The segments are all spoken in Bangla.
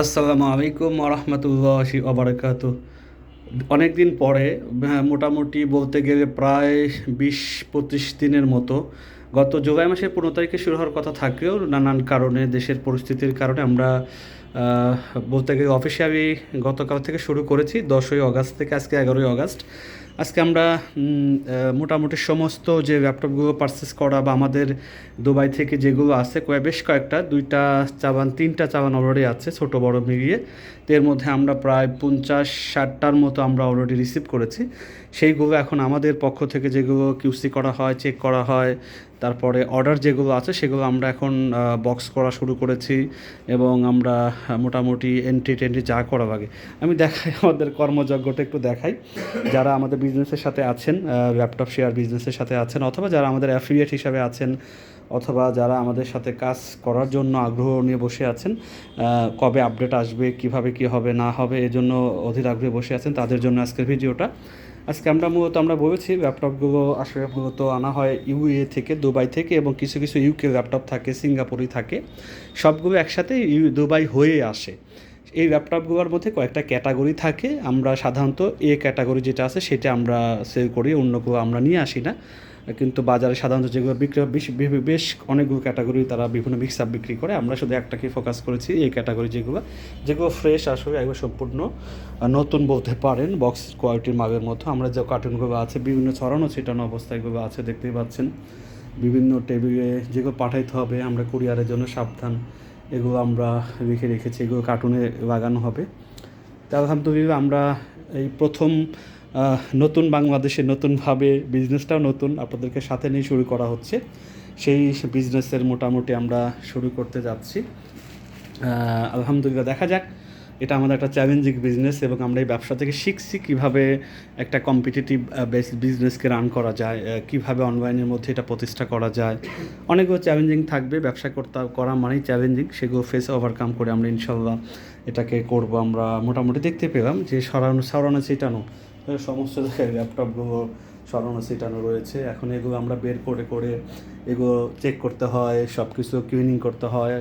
আসসালামু আলাইকুম রহমতুল্লাহি অবরাকাত অনেক দিন পরে হ্যাঁ, মোটামুটি বলতে গেলে প্রায় বিশ পঁচিশ দিনের মতো গত জুলাই মাসের পনেরো তারিখে শুরু হওয়ার কথা থাকলেও নানান কারণে দেশের পরিস্থিতির কারণে আমরা বলতে গেলে অফিসিয়ালি গতকাল থেকে শুরু করেছি দশই আগস্ট থেকে আজকে এগারোই আগস্ট আজকে আমরা মোটামুটি সমস্ত যে ল্যাপটপগুলো পারচেস করা বা আমাদের দুবাই থেকে যেগুলো আছে বেশ কয়েকটা, দুইটা চাবান, তিনটা চাবান অলরেডি আছে, ছোট বড় মিলিয়ে। তো এর মধ্যে আমরা প্রায় পঞ্চাশ, ষাটটার মতো আমরা অলরেডি রিসিভ করেছি। সেইগুলো এখন আমাদের পক্ষ থেকে যেগুলো কিউসি করা হয় চেক করা হয়, তারপরে অর্ডার যেগুলো আছে, সেগুলো আমরা এখন বক্স করা শুরু করেছি এবং আমরা মোটামুটি এন্ট্রি টেন্ট্রি যা করা লাগে আমি দেখাই আমাদের কর্মযজ্ঞটা একটু দেখাই। যারা আমাদের বিজনেসের সাথে আছেন ল্যাপটপ শেয়ার বিজনেসের সাথে আছেন, অথবা যারা আমাদের অ্যাফিলিয়েট হিসাবে আছেন, অথবা যারা আমাদের সাথে কাজ করার জন্য আগ্রহ নিয়ে বসে আছেন কবে আপডেট আসবে, কীভাবে কি হবে, না হবে, এজন্য অধীর আগ্রহে বসে আছেন, তাদের জন্য আজকের ভিডিওটা। আজকে আমরা মূলত, আমরা বলেছি ল্যাপটপগুলো আসলে মূলত আনা হয় ইউএ থেকে, দুবাই থেকে, এবং কিছু কিছু ইউকে ল্যাপটপ থাকে সিঙ্গাপুরই থাকে, সবগুলো একসাথে দুবাই হয়ে আসে। এই ল্যাপটপগুলোর মধ্যে কয়েকটা ক্যাটাগরি থাকে। আমরা সাধারণত এ ক্যাটাগরি যেটা আছে, সেটা আমরা সেল করি, অন্যগুলো আমরা নিয়ে আসি না। কিন্তু বাজারে সাধারণত যেগুলো বিক্রি বেশ, বেশ- অনেকগুলো ক্যাটাগরি তারা বিভিন্ন মিক্স আপ বিক্রি করে। আমরা শুধু একটাকে ফোকাস করেছি এই ক্যাটাগরি যেগুলো। যেগুলো ফ্রেশ আসবে একবার সম্পূর্ণ নতুন বলতে পারেন বক্স কোয়ালিটির মাগের মতো। আমরা যে কার্টুনগুলো আছে, বিভিন্ন ছড়ানো ছিটানো অবস্থায়গুলো আছে, দেখতেই পাচ্ছেন। বিভিন্ন টেবিলে যেগুলো পাঠাইতে হবে, আমরা কুরিয়ারের জন্য সাবধান। এগুলো আমরা রেখে রেখেছি, এগুলো কার্টুনে লাগানো হবে। তা আলহামদুলিল্লাহ আমরা এই প্রথম নতুন বাংলাদেশে নতুনভাবে বিজনেসটাও নতুন আপনাদেরকে সাথে নিয়ে শুরু করা হচ্ছে। সেই বিজনেসের মোটামুটি আমরা শুরু করতে যাচ্ছি। আলহামদুলিল্লাহ দেখা যাক এটা আমাদের একটা চ্যালেঞ্জিং বিজনেস এবং আমরা এই ব্যবসা থেকে শিখছি কীভাবে একটা কম্পিটিটিভ বেস বিজনেসকে রান করা যায় কীভাবে অনলাইনের মধ্যে এটা প্রতিষ্ঠা করা যায়। অনেকগুলো চ্যালেঞ্জিং থাকবে ব্যবসা করতে করা মানেই চ্যালেঞ্জিং সেগুলো ফেস ওভারকাম করে আমরা ইনশাল্লাহ এটাকে করব। আমরা মোটামুটি দেখতে পেলাম যে সরানো সরানো আহ, সমস্ত জায়গায় ল্যাপটপগুলো সরানো, ছিটানো রয়েছে। এখন এগুলো আমরা বের করে করে এগুলো চেক করতে হয় সব কিছু ক্লিনিং করতে হয়।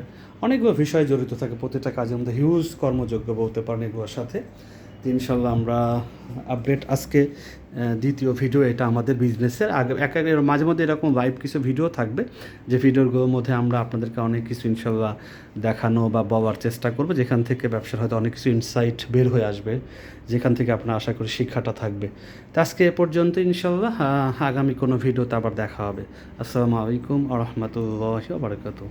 অনেকগুলো বিষয় জড়িত থাকে, প্রতিটা কাজের মধ্যে হিউজ কর্মযোগ্য বলতে পারেন এগুলোর সাথে। ইনশাল্লাহ আমরা আপডেট আজকে দ্বিতীয় ভিডিও এটা আমাদের বিজনেসের আগে, এক এক মাঝে মধ্যে এরকম লাইভ কিছু ভিডিও থাকবে, যে ভিডিওগুলোর মধ্যে আমরা আপনাদেরকে অনেক কিছু ইনশাল্লাহ দেখানো বা বলার চেষ্টা করব। যেখান থেকে ব্যবসার হয়তো অনেক কিছু ইনসাইট বের হয়ে আসবে, যেখান থেকে আপনার আশা করি শিক্ষাটা থাকবে। তো আজকে এ পর্যন্ত ইনশাল্লাহ আগামী কোনো ভিডিওতে আবার দেখা হবে। আসসালামু আলাইকুম আ রহমতুল্লাহ বারকাতু